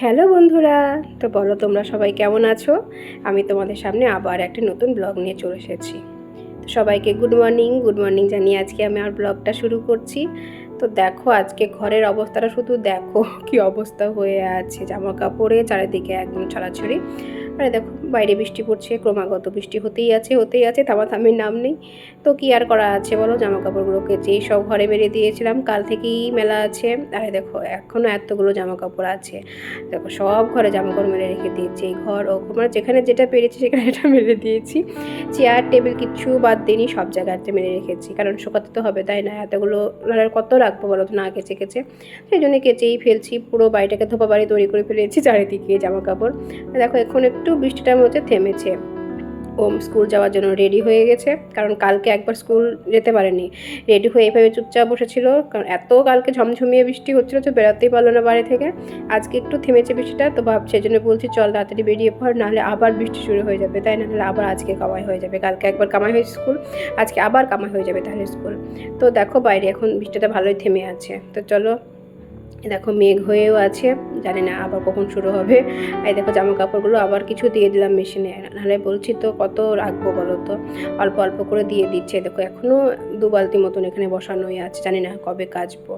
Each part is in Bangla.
হ্যালো বন্ধুরা, তো বলো তোমরা সবাই কেমন আছো? আমি তোমাদের সামনে আবার একটা নতুন ব্লগ নিয়ে চলে এসেছি। তো সবাইকে গুড মর্নিং গুড মর্নিং জানিয়ে আজকে আমি আমার ব্লগটা শুরু করছি। তো দেখো আজকে ঘরের অবস্থাটা শুধু দেখো কি অবস্থা হয়ে আছে। জামা কাপড়ে চারিদিকে একদম ছড়াছড়ি। আরে দেখো, বাইরে বৃষ্টি পড়ছে, ক্রমাগত বৃষ্টি হতেই আছে হতেই আছে থামাথামির নাম নেই। তো কি আর করা আছে বলো? জামা কাপড়গুলোকে যেই সব ঘরে মেরে দিয়েছিলাম, কাল থেকেই মেলা আছে। আরে দেখো এখনও এতগুলো জামা কাপড় আছে। দেখো, সব ঘরে জামা কাপড় মেরে রেখে দিয়েছি, এই ঘর ও মানে যেখানে যেটা পেরেছি সেখানে এটা মেরে দিয়েছি। চেয়ার, টেবিল কিচ্ছু বাদ দিইনি, সব জায়গাতে মেরে রেখেছি, কারণ শুকাতে তো হবে, তাই না? এতগুলো আর কত রাখব বলো তো, না কেচে কেচে? সেই জন্য কেচেই ফেলছি, পুরো বাড়িটাকে ধোপা বাড়ি তৈরি করে ফেলেছি চারিদিকে জামা কাপড় দেখো, এখন একটু বৃষ্টিটার মধ্যে থেমেছে। ওম, স্কুল যাওয়ার জন্য রেডি হয়ে গেছে, কারণ কালকে একবার স্কুল যেতে পারেনি। রেডি হয়ে এভাবে চুপচাপ বসেছিল, কারণ এত কালকে ঝমঝমিয়ে বৃষ্টি হচ্ছিল তো বেরোতেই পারল না বাড়ি থেকে। আজকে একটু থেমেছে বৃষ্টিটা, তো ভাব সেই জন্য বলছি, চল তাড়াতাড়ি বেরিয়ে পড়, নাহলে আবার বৃষ্টি শুরু হয়ে যাবে, তাই নাহলে আবার আজকে কামাই হয়ে যাবে। কালকে একবার কামাই হয়েছে স্কুল, আজকে আবার কামাই হয়ে যাবে তাহলে স্কুল। তো দেখো বাইরে এখন বৃষ্টিটা ভালোই থেমে আছে। তো চলো দেখো মেঘ হয়েও আছে, জানি না আবার কখন শুরু হবে। এই দেখো জামা কাপড়গুলো আবার কিছু দিয়ে দিলাম মেশিনে। নাহলে বলছি তো কত রাখব বলো তো? অল্প অল্প করে দিয়ে দিচ্ছে। দেখো এখনও দু বালতি মতন এখানে বসানোই আছে, জানি না কবে কাচবো।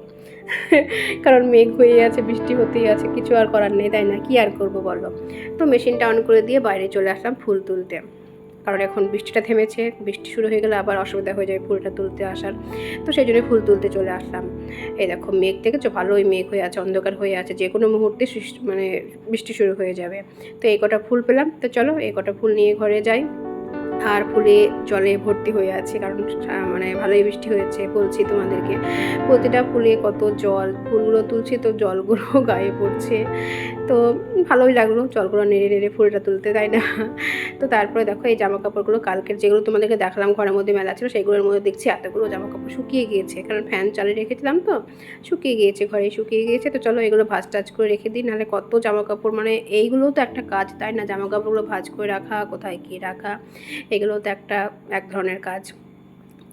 কারণ মেঘ হয়ে আছে, বৃষ্টি হতেই আছে, কিছু আর করার নেই, তাই না? কি আর করব বলো? তো মেশিনটা অন করে দিয়ে বাইরে চলে আসলাম ফুল তুলতে। কারণ এখন বৃষ্টিটা থেমেছে, বৃষ্টি শুরু হয়ে গেলে আবার অসুবিধা হয়ে যাবে ফুলটা তুলতে আসার। তো সেই জন্য ফুল তুলতে চলে আসলাম। এই দেখো, মেঘ দেখেছ? ভালোই মেঘ হয়ে আছে, অন্ধকার হয়ে আছে, যে কোনো মুহূর্তে মানে বৃষ্টি শুরু হয়ে যাবে। তো এই কটা ফুল পেলাম। তো চলো, এই কটা ফুল নিয়ে ঘরে যাই। আর ফুলে জলে ভর্তি হয়ে আছে, কারণ মানে ভালোই বৃষ্টি হয়েছে, বলছি তোমাদেরকে। প্রতিটা ফুলে কত জল, ফুলগুলো তুলছি তো জলগুলো গায়ে পড়ছে। তো ভালোই লাগল। জলগুলো নেড়ে নেড়ে ফুলটা তুলতে, তাই না? তো তারপরে দেখো এই জামা কাপড়গুলো কালকের যেগুলো তোমাদেরকে দেখালাম ঘরের মধ্যে মেলা ছিল সেগুলোর মধ্যে দেখছি এতগুলো জামা কাপড় শুকিয়ে গিয়েছে। কারণ ফ্যান চালিয়ে রেখেছিলাম তো, শুকিয়ে গিয়েছে, ঘরে শুকিয়ে গিয়েছে। তো চলো এগুলো ভাজ টাজ করে রেখে দিই, নাহলে কত জামা কাপড় মানে এইগুলোও তো একটা কাজ, তাই না? জামা কাপড়গুলো ভাজ করে রাখা, কোথায় কী রাখা, এগুলো তো একটা, এক ধরনের কাজ।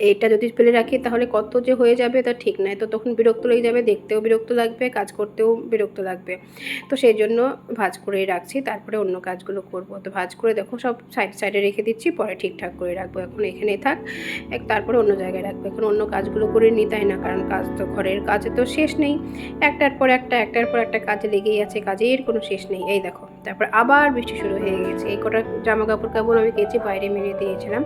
এইটা যদি ফেলে রাখি, তাহলে কত যে হয়ে যাবে তা ঠিক নাই তো তখন বিরক্ত লেগে যাবে, দেখতেও বিরক্ত লাগবে, কাজ করতেও বিরক্ত লাগবে। তো সেই জন্য ভাজ করেই রাখছি, তারপরে অন্য কাজগুলো করব। তো ভাজ করে দেখো, সব সাইড সাইডে রেখে দিচ্ছি, পরে ঠিকঠাক করে রাখব। এখন এখানেই থাক, এক তারপরে অন্য জায়গায় রাখব। এখন অন্য কাজগুলো করে নিই, তাই না? কারণ কাজ তো, ঘরের কাজে তো শেষ নেই। একটার পর একটা, একটার পর একটা কাজে লেগেই আছে কাজের কোনো শেষ নেই। এই দেখো। তারপর আবার বৃষ্টি শুরু হয়ে গেছে। এই কটা জামা কাপড় কাপড় আমি কেচে বাইরে মেরে দিয়েছিলাম,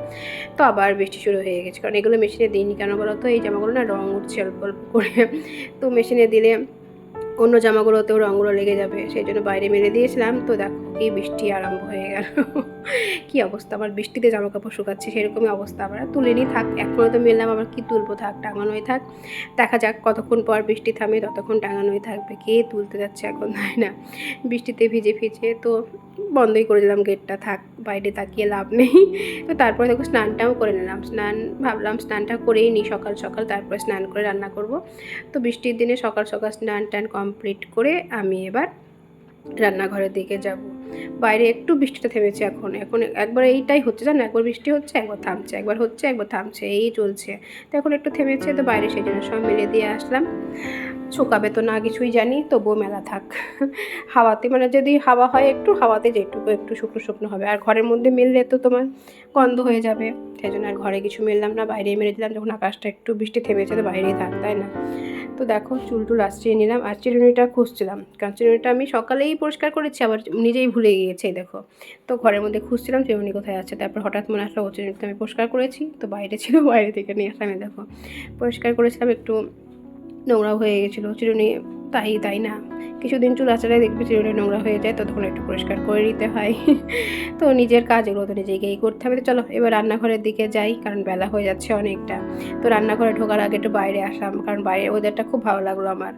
তো আবার বৃষ্টি শুরু হয়ে গেছে। কারণ এগুলো মেশিনে দিইনি কেন বলো তো? এই জামাগুলো না রঙ উঠছে অল্প অল্প করে। তো মেশিনে দিলে অন্য জামাগুলোতেও রঙগুলো লেগে যাবে, সেই জন্য বাইরে মেরে দিয়েছিলাম। তো দেখো কি বৃষ্টি আরম্ভ হয়ে গেল। কি অবস্থা আমার বৃষ্টিতে জামা কাপড় শুকাচ্ছে, সেরকমই অবস্থা। আবার তুলিনি, থাক, এখনও তো মেললাম, আবার কি তুলবো? থাক, টাঙানোই থাক। দেখা যাক কতক্ষণ পর বৃষ্টি থামে, ততক্ষণ টাঙানোই থাকবে। কে তুলতে যাচ্ছে এখন, তাই না? বৃষ্টিতে ভিজে ভিজে, তো বন্ধই করে দিলাম গেটটা থাক, বাইরে তাকিয়ে লাভ নেই। তো তারপরে দেখো স্নানটাও করে নিলাম। স্নান, ভাবলাম স্নানটা করেই নিই সকাল সকাল তারপরে স্নান করে রান্না করব। তো বৃষ্টির দিনে সকাল সকাল স্নান টান কমপ্লিট করে আমি এবার রান্নাঘরের দিকে যাব। বাইরে একটু বৃষ্টিটা থেমেছে এখন। এখন একবার এইটাই হচ্ছে, জানো? একবার বৃষ্টি হচ্ছে, একবার থামছে, একবার হচ্ছে, একবার থামছে, এই চলছে। তো এখন একটু থেমেছে, তো বাইরে সেই জন্য সব মিলে দিয়ে আসলাম। শুকাবে তো না, কিছুই জানি, তবুও মেলা থাক। হাওয়াতে মানে যদি হাওয়া হয় একটু, হাওয়াতে যেটুকু একটু শুকনো শুকনো হবে। আর ঘরের মধ্যে মেললে তো তোমার গন্ধ হয়ে যাবে। সেই জন্য আর ঘরে কিছু মেললাম না, বাইরেই মেরে দিলাম। যখন আকাশটা একটু বৃষ্টি থেমেছে তো বাইরেই থাক, তাই না? তো দেখো, চুল টুল আশ্রিয়ে নিলাম। আর চিরুনিটা খুঁজছিলাম, কারণ চিরুনিটা আমি সকালেই পরিষ্কার করেছি, আবার নিজেই ভুলে গিয়েছি দেখো। তো ঘরের মধ্যে খুঁজছিলাম, চিরুনি কোথায় আছে? তারপর হঠাৎ মনে আসলো, ও চিরুনিটা আমি পরিষ্কার করেছি। তো বাইরে ছিল, বাইরে থেকে নিয়ে আসলাম দেখো। পরিষ্কার করেছিলাম একটু নোংরাও হয়ে গেছিল। চিরুনি তাই তাই না? কিছুদিন চুল আচারায় দেখবে চিরুনি নোংরা হয়ে যায়, ততক্ষণ একটু পরিষ্কার করে নিতে হয়। তো নিজের কাজ, এগুলো তো নিজেকেই করতে হবে। তো চলো, এবার রান্নাঘরের দিকে যাই, কারণ বেলা হয়ে যাচ্ছে অনেকটা। তো রান্নাঘরে ঢোকার আগে একটু বাইরে আসলাম, কারণ বাইরে ওদেরটা খুব ভালো লাগল আমার।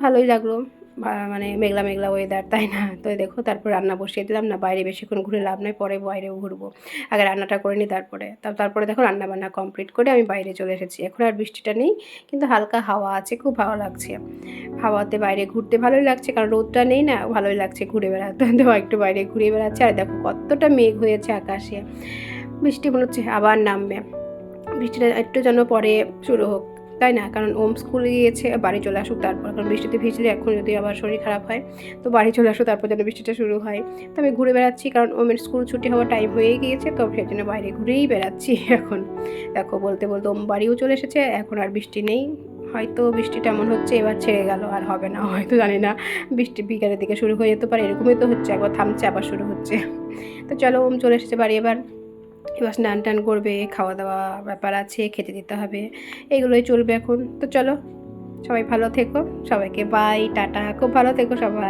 ভালোই লাগল। মানে মেঘলা মেঘলা ওয়েদার তাই না? তো দেখো, তারপর রান্না বসিয়ে দিলাম। না, বাইরে বেশিক্ষণ ঘুরে লাভ নয় পরে বাইরেও ঘুরবো। আগে রান্নাটা করে নিই তারপরে। তারপরে দেখো রান্না বান্না কমপ্লিট করে আমি বাইরে চলে এসেছি। এখন আর বৃষ্টিটা নেই, কিন্তু হালকা হাওয়া আছে, খুব ভালো লাগছে। হাওয়াতে বাইরে ঘুরতে ভালোই লাগছে, কারণ রোদটা নেই না, ভালোই লাগছে ঘুরে বেড়াতে। তো একটু বাইরে ঘুরে বেড়াচ্ছে, আর দেখো কতটা মেঘ হয়েছে আকাশে। বৃষ্টি মনে হচ্ছে আবার নামবে। বৃষ্টিটা একটু যেন পরে শুরু হোক। তাই না? কারণ ওম স্কুলে গিয়েছে, বাড়ি চলে আসুক তারপর। কারণ বৃষ্টিতে ভিজলে এখন যদি আবার শরীর খারাপ হয়, তো বাড়ি চলে আসুক তারপর যেন বৃষ্টিটা শুরু হয়। তো আমি ঘুরে বেড়াচ্ছি কারণ ওমের স্কুল ছুটি হওয়ার টাইম হয়ে গিয়েছে, তো সেই জন্য বাইরে ঘুরেই বেড়াচ্ছি এখন। দেখো, বলতে বলতে ওম বাড়িও চলে এসেছে, এখন আর বৃষ্টি নেই। হয়তো বৃষ্টিটা এমন হচ্ছে, এবার ছেড়ে গেল, আর হবে না, হয়তো জানি না। বৃষ্টি বিকালের দিকে শুরু হয়ে যেতে পারে, এরকমই তো হচ্ছে, একবার থামছে, আবার শুরু হচ্ছে। তো চলো, ওম চলে এসেছে বাড়ি এবার। এবার স্নান টান করবে খাওয়া দাওয়া ব্যাপার আছে, খেতে দিতে হবে, এগুলোই চলবে এখন। তো চলো, সবাই ভালো থেকো, সবাইকে বাই টাটা, খুব ভালো থেকো সবাই।